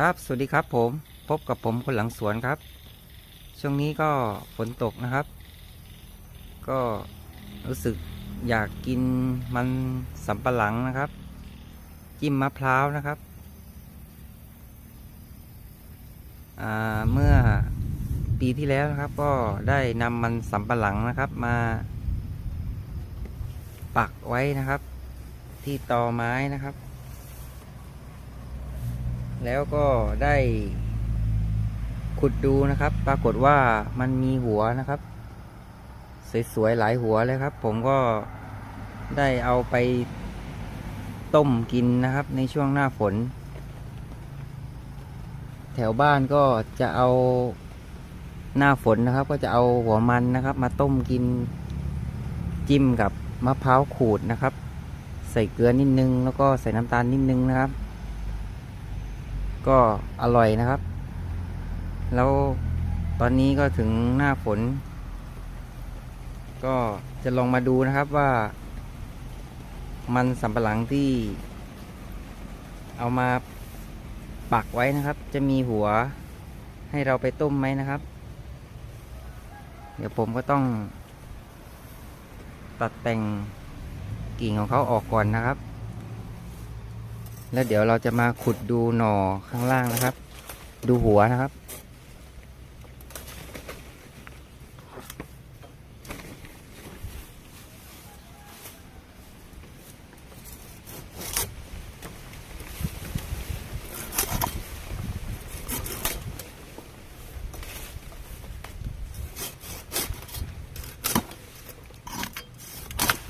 ครับ สวัสดีครับผม พบกับผมคนหลังสวนครับ ช่วงนี้ก็ฝนตกนะครับ ก็รู้สึกอยากกินมันสำปะหลังนะครับ จิ้มมะพร้าวนะครับ เมื่อปีที่แล้วนะครับ ก็ได้นำมันสำปะหลังนะครับมา ปักไว้นะครับ ที่ตอไม้นะครับ แล้วก็ได้ขุดดูนะครับ ปรากฏว่ามันมีหัวนะครับ สวยๆหลายหัวเลยครับ ผมก็ได้เอาไปต้มกินนะครับในช่วงหน้าฝน แถวบ้านก็จะเอาหน้าฝนนะครับ ก็จะเอาหัวมันนะครับ มาต้มกินจิ้มกับมะพร้าวขูดนะครับ ใส่เกลือนิดนึง แล้วก็ใส่น้ำตาลนิดนึงนะครับ ก็อร่อยนะครับ แล้วตอนนี้ก็ถึงหน้าฝน ก็จะลองมาดูนะครับว่า มันสำปะหลังที่ เอามาปักไว้นะครับ จะมีหัวให้เราไปต้มไหมนะครับ เดี๋ยวผมก็ต้อง ตัดแต่งกิ่งของเขาออกก่อนนะครับ แล้วเดี๋ยวเราจะมาขุดดูหน่อข้างล่างนะครับ ดูหัวนะครับ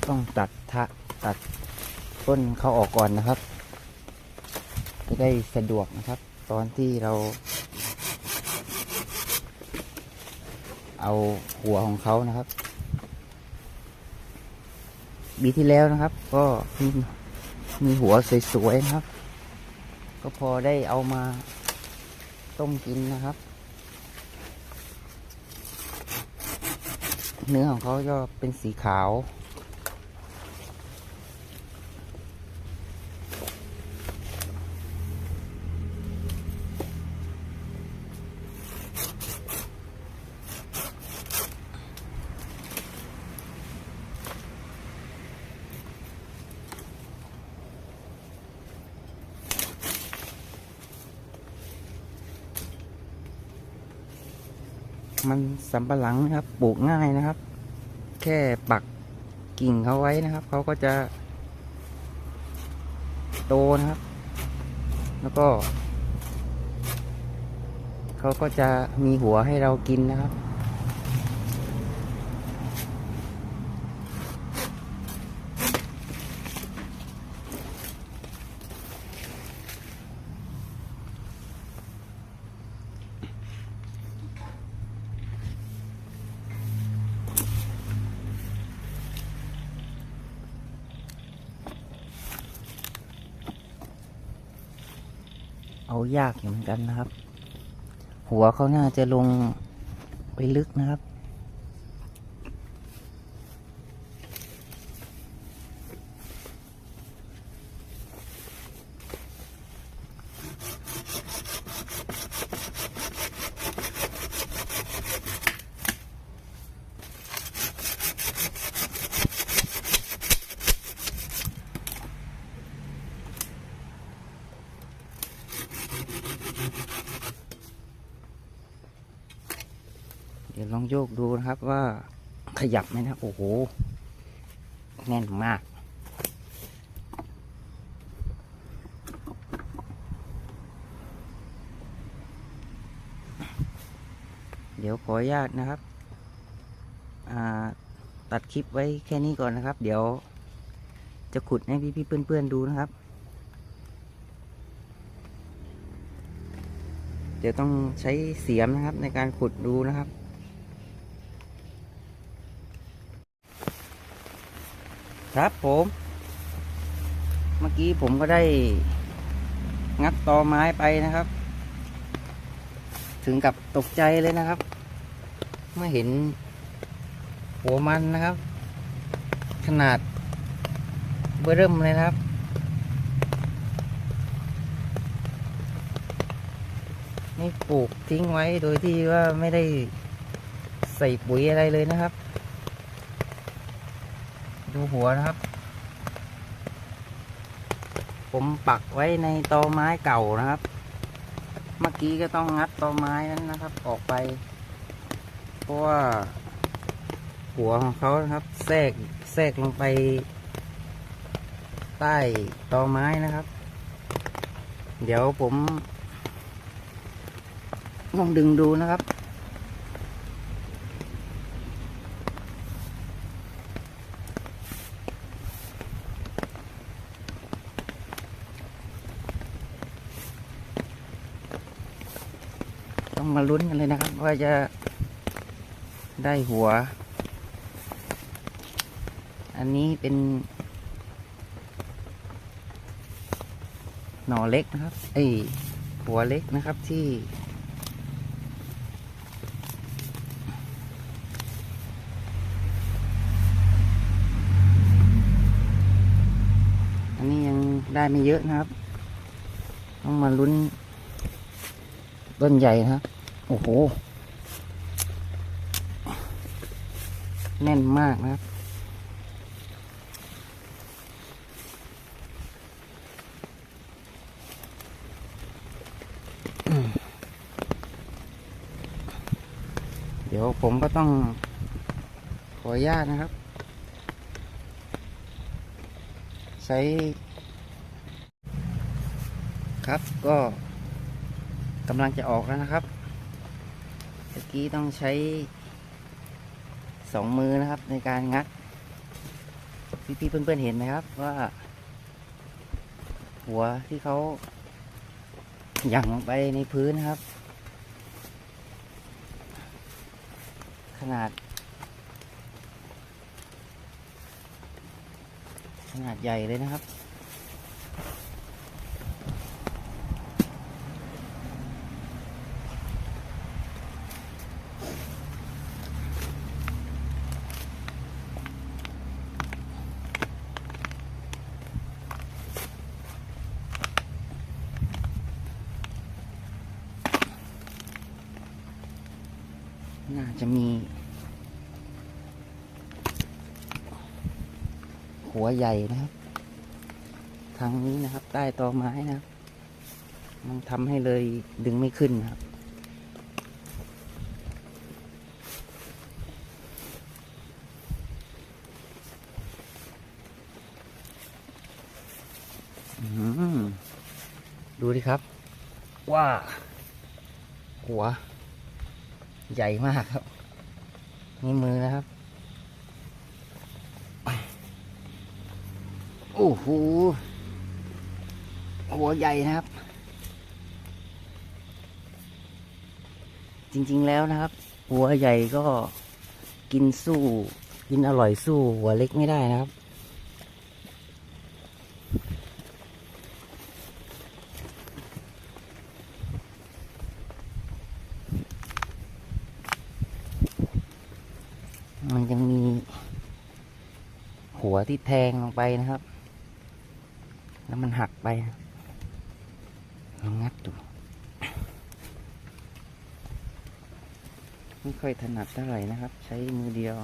ต้องตัดทะตัดต้นเขาออกก่อนนะครับ จะได้สะดวกนะครับ ตอนที่เรา เอาหัวของเขานะครับปีที่แล้วนะครับ ก็มีมีหัวสวยๆนะครับ ก็พอได้เอามาต้มกินนะครับ เนื้อของเขาจะเป็นสีขาว มัน สำปะหลังนะครับ ปลูกง่ายนะครับ แค่ปักกิ่งเขาไว้นะครับ เขาก็จะ โตนะครับ แล้วก็ เขาก็จะมีหัวให้เรากินนะครับ ยากอยู่เหมือนกันนะครับ หัวเขาน่าจะลงไปลึกนะครับ เดี๋ยวลองโย กดูนะครับว่าขยับไหมนะ โอ้โห แน่นมาก เดี๋ยวขออนุญาตนะครับ ตัดคลิปไว้แค่นี้ก่อนนะครับ เดี๋ยวจะขุดให้พี่ๆเพื่อนๆดูนะครับ เดี๋ยวต้องใช้เสียมนะครับในการขุดดูนะครับ ครับผม เมื่อกี้ผมก็ได้งัดตอไม้ไปนะครับ ถึงกับตกใจเลยนะครับเมื่อเห็นหัวมันนะครับ ขนาดเบอร์เริ่มเลยครับ นี่ปลูกทิ้งไว้โดยที่ว่าไม่ได้ใส่ปุ๋ยอะไรเลยนะครับ ดูหัวนะครับ ผมปักไว้ในตอไม้เก่านะครับ เมื่อกี้ก็ต้องงัดตอไม้นั้นนะครับ ออกไป เพราะว่าหัวของเขานะครับ แทรกแทรกลงไป ใต้ตอไม้นะครับ เดี๋ยวผมลองดึงดูนะครับ ต้องมา ลุ้นกันเลยนะครับ ว่าจะได้หัว อันนี้เป็น หน่อเล็กนะครับ เอ้หัวเล็กนะครับที่อันนี้ยังได้ไม่เยอะนะครับ ต้องมาลุ้นต้นใหญ่นะครับ โอ้โห แน่นมากนะครับเดี๋ยวผมก็ต้องขออนุญาตนะครับ ใช้ครับก็กำลังจะออกแล้วนะครับ กี้ต้องใช้สองมือนะครับในการงัด พี่ๆเพื่อนๆเห็นไหมครับว่า หัวที่เขาหยั่งลงไปในพื้นครับ ขนาด ขนาดใหญ่เลยนะครับ น่าจะมี หัวใหญ่นะครับ ทางนี้นะครับ ใต้ตอไม้นะครับ มันทำให้เลยดึงไม่ขึ้นนะครับดูดิครับ ว่า หัว ใหญ่มากครับ นี่มือนะครับ โอ้โหหัวใหญ่นะครับ จริงๆแล้วนะครับ หัวใหญ่ก็กินสู้ กินอร่อยสู้หัวเล็กไม่ได้นะครับ มันยังมีหัวที่แทงลงไปนะครับ ไปลองงัดดูไม่ค่อยถนัดเท่าไหร่นะครับ ใช้มือเดียว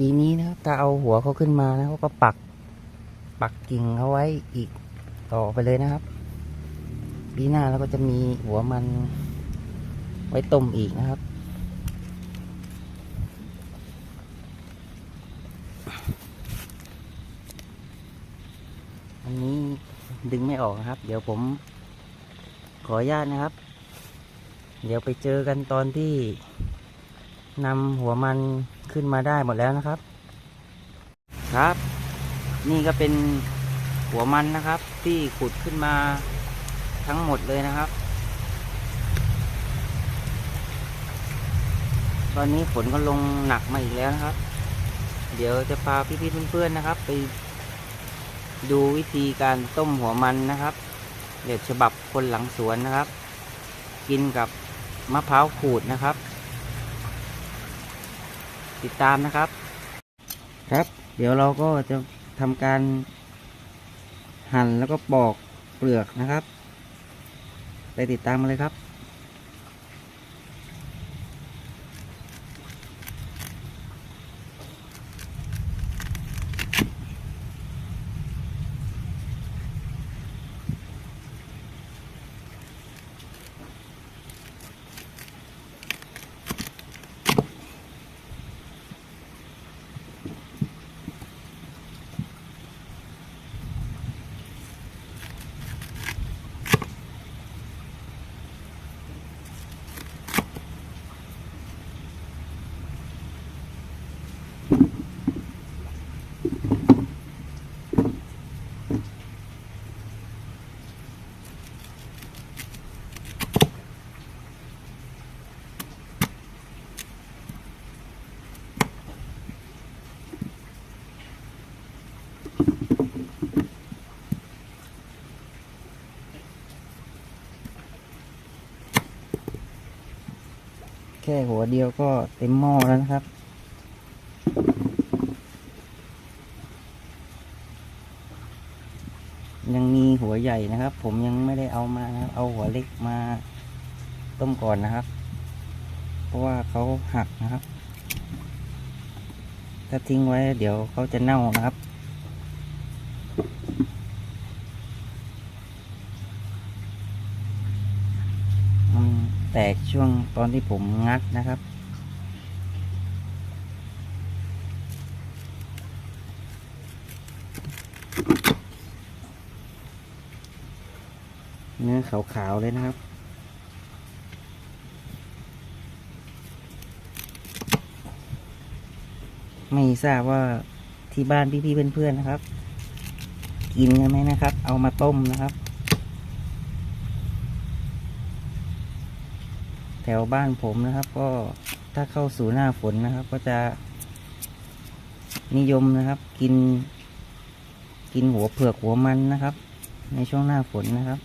ดีนี้นะครับถ้าเอาหัวเขาขึ้นมานะเขาก็ปัก ปักกิ่งเขาไว้อีกต่อไปเลยนะครับปีหน้าเราก็จะมีหัวมันไว้ต้มอีกนะครับ อันนี้ดึงไม่ออกครับ เดี๋ยวผมขออนุญาตนะครับ เดี๋ยวไปเจอกันตอนที่นำหัวมัน ขึ้นมาได้หมดแล้วนะครับ ครับ นี่ก็เป็นหัวมันนะครับ ที่ขุดขึ้นมาทั้งหมดเลยนะครับ ตอนนี้ฝนก็ลงหนักมาอีกแล้วนะครับ เดี๋ยวจะพาพี่ๆเพื่อนๆนะครับ ไปดูวิธีการต้มหัวมันนะครับแบบฉบับคนหลังสวนนะครับ กินกับมะพร้าวขูดนะครับ ติดตามนะครับ ครับ เดี๋ยวเราก็จะทำการ หั่นแล้วก็ปอกเปลือกนะครับ ไปติดตามมาเลยครับ ค่หัวเดียวก็เต็มหม้อแล้วนะครับ ยังมีหัวใหญ่นะครับ ผมยังไม่ได้เอามานะครับ เอาหัวเล็กมาต้มก่อนนะครับ เพราะว่าเขาหักนะครับ ถ้าทิ้งไว้เดี๋ยวเขาจะเน่านะครับ มันแตกช่วงตอนที่ผมงัดนะครับ เนื้อขาวๆเลยนะครับไม่ทราบว่าที่บ้านพี่ๆเพื่อนๆนะครับ กินกันไหมนะครับ เอามาต้มนะครับ ถวบ้านผมนะครับ ก็ถ้าเข้าสู่หน้าฝนนะครับ ก็จะ นิยมนะครับ กิน กินหัวเผือกหัวมันนะครับ ในช่วงหน้าฝนนะครับ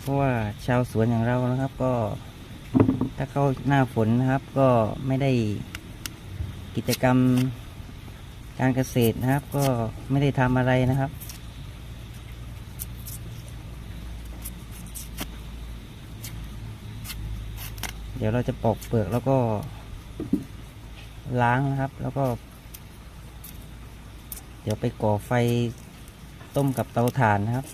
เพราะว่าชาวสวนอย่างเรานะครับ ก็ถ้าเข้าหน้าฝนนะครับ ก็ไม่ได้กิจกรรมการเกษตรนะครับ ก็ไม่ได้ทำอะไรนะครับ ดี๋ยวเราจะปอกเปลือกแล้วก็ล้างนะครับ แล้วก็ เดี๋ยวไปก่อไฟต้มกับเตาถ่านนะครับ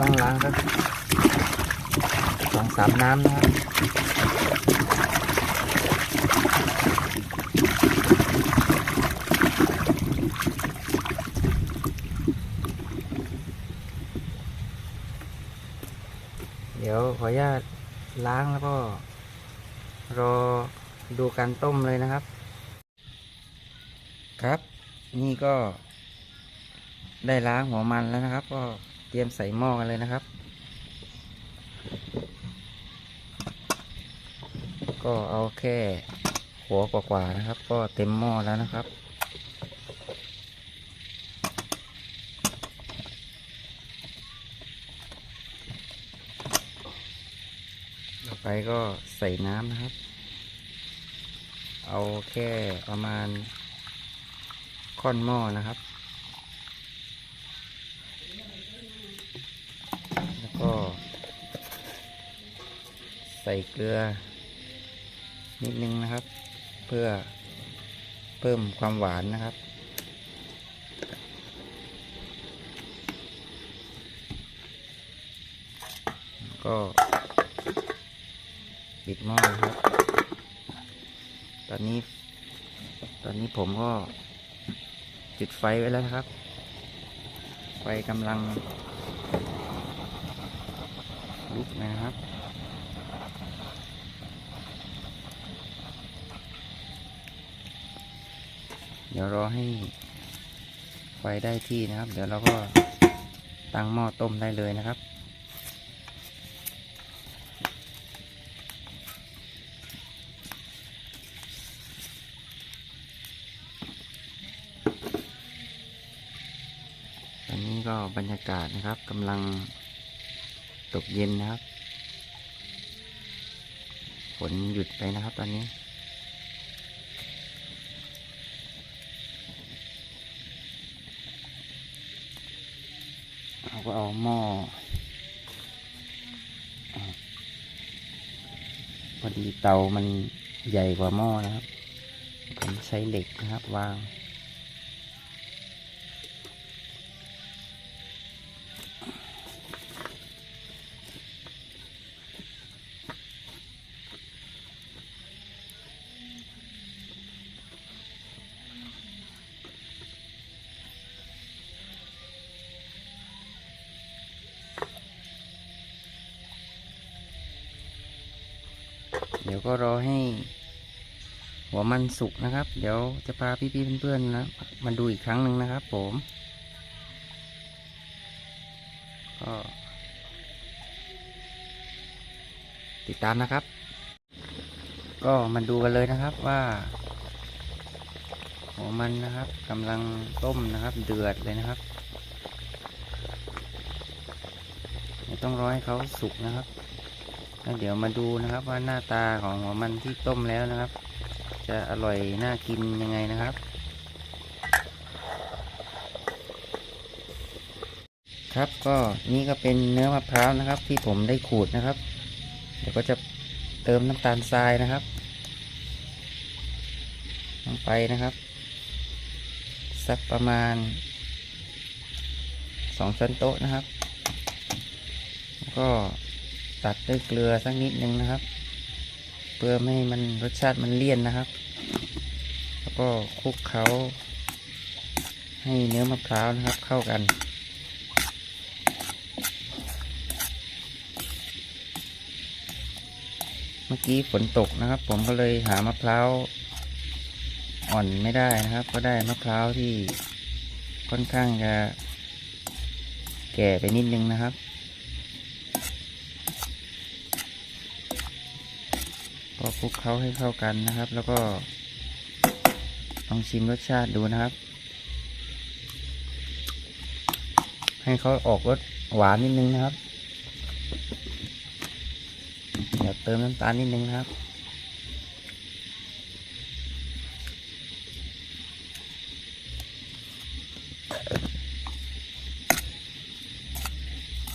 ต้องล้างสักสองสามน้ำนะครับเดี๋ยวขออนุญาตล้างแล้วก็ รอดูการต้มเลยนะครับ ครับ นี่ก็ได้ล้างหัวมันแล้วนะครับ ก็ เตรียมใส่หม้อกันเลยนะครับ ก็เอาแค่หัวกว่าๆนะครับ ก็เต็มหม้อแล้วนะครับ ต่อไปก็ใส่น้ำนะครับ เอาแค่ประมาณค่อนหม้อนะครับ แล้วก็ ใส่เกลือ นิดนึงนะครับ เพื่อเพิ่มความหวานนะครับ ก็ปิดหม้อครับ ตอนนี้ ตอนนี้ผมก็จุดไฟไว้แล้วครับ ไฟกำลังลุกนะครับ เดี๋ยวรอให้ไฟได้ที่นะครับ เดี๋ยวเราก็ตั้งหม้อต้มได้เลยนะครับ ตอนนี้ก็บรรยากาศนะครับกำลังตกเย็นนะครับ ฝนหยุดไปนะครับตอนนี้ ก็เอาหม้อพอดีเตามันใหญ่กว่าหม้อนะครับผมใช้เหล็กนะครับวาง ดี๋ยวก็รอให้ หัวมันสุกนะครับ เดี๋ยวจะพาพี่ๆเพื่อนๆนะมาดูอีกครั้งหนึ่งนะครับ ผมก็ติดตามนะครับ ก็มาดูกันเลยนะครับว่าหัวมันนะครับกำลังต้มนะครับเดือดเลยนะครับต้องรอให้เขาสุกนะครับ แล้วเดี๋ยวมาดูนะครับว่าหน้าตาของหัวมันที่ต้มแล้วนะครับ จะอร่อยน่ากินยังไงนะครับ ครับก็นี่ก็เป็นเนื้อมะพร้าวนะครับ ที่ผมได้ขูดนะครับ เดี๋ยวก็จะเติมน้ำตาลทรายนะครับลงไปนะครับสักประมาณสองช้อนโต๊ะนะครับแล้วก็ ตัดด้วยเกลือสักนิดหนึ่งนะครับ เพื่อไม่ให้มันรสชาติมันเลี่ยนนะครับ แล้วก็คลุกเขาให้เนื้อมะพร้าวนะครับเข้ากัน เมื่อกี้ฝนตกนะครับ ผมก็เลยหามะพร้าวอ่อนไม่ได้นะครับ ก็ได้มะพร้าวที่ค่อนข้างจะแก่ไปนิดนึงนะครับ ก็คลุกเคล้าให้เข้ากันนะครับ แล้วก็ลองชิมรสชาติดูนะครับ ให้เขาออกรสหวานนิดนึงนะครับเดี๋ยวเติมน้ำตาลนิดนึงนะครับ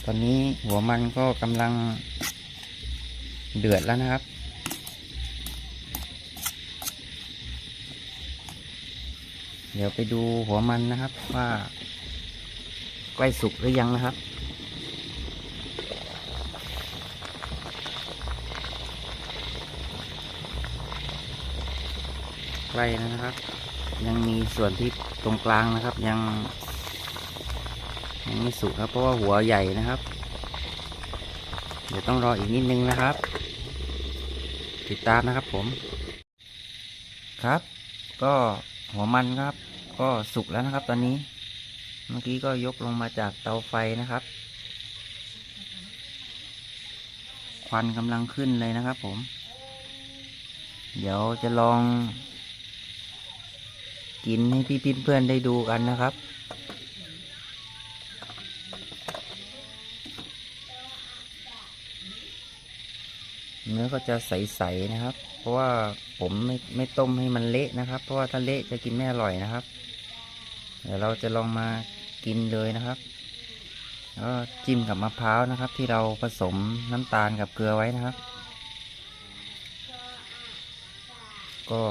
ตอนนี้หัวมันก็กำลังเดือดแล้วนะครับ เดี๋ยวไปดูหัวมันนะครับว่าใกล้สุกหรือยังนะครับ ใกล้นะครับ ยังมีส่วนที่ตรงกลางนะครับ ยังยังไม่สุกครับเพราะว่าหัวใหญ่นะครับ เดี๋ยวต้องรออีกนิดนึงนะครับ ติดตามนะครับผม ครับ ก็หัวมันครับ ก็สุกแล้วนะครับ ตอนนี้ เมื่อกี้ก็ยกลงมาจากเตาไฟนะครับ ควันกำลังขึ้นเลยนะครับผม เดี๋ยวจะลอง กินให้พี่เพื่อนๆได้ดูกันนะครับเนื้อก็จะใสๆนะครับ เพราะว่าผมไม่ไม่ต้มให้มันเละนะครับ เพราะว่าถ้าเละจะกินไม่อร่อยนะครับ เดี๋ยวเราจะลองมากินเลยนะครับก็จิ้มกับมะพร้าวนะครับ ที่เราผสมน้ำตาลกับเกลือไว้นะครับ ก็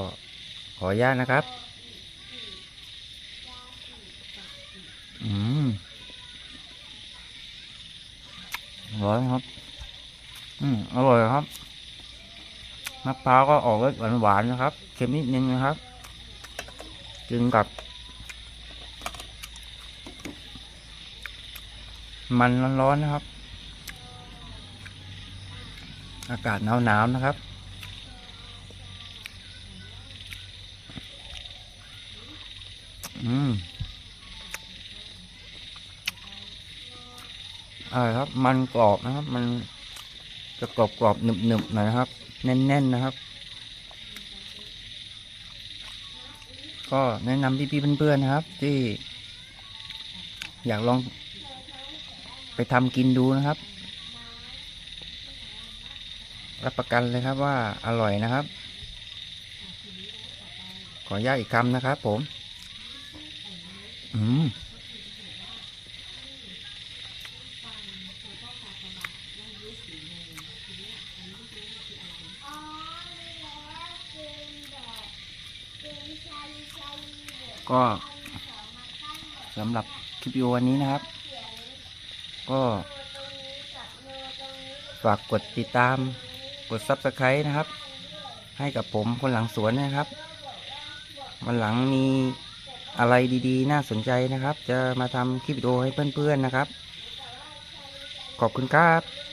ขออนุญาตนะครับ อืมร้อนครับ อืมอร่อยครับ มะพร้าวก็ออกรสหวานๆนะครับ เค็มนิดนึงนะครับกินกับ มันร้อนๆนะครับ อากาศหนาวๆนะครับ อืมอร่อยครับ มันกรอบนะครับ มันจะกรอบกรอบๆหนึบหนึบๆหน่อยนะครับ แน่นๆนะครับ ก็แนะนำพี่ๆเพื่อนๆนะครับ ที่ อยากลอง ไปทำกินดูนะครับ รับประกันเลยครับว่าอร่อยนะครับ ขออนุญาตอีกคำนะครับผม อืมก็สำหรับคลิปวิดีโอวันนี้นะครับ ก็ฝากกดติดตามกด Subscribe นะครับ ให้กับผมคนหลังสวนนะครับ วันหลังมีอะไรดีๆ น่าสนใจนะครับ จะมาทำคลิปวิดีโอให้เพื่อนๆนะครับ ขอบคุณครับ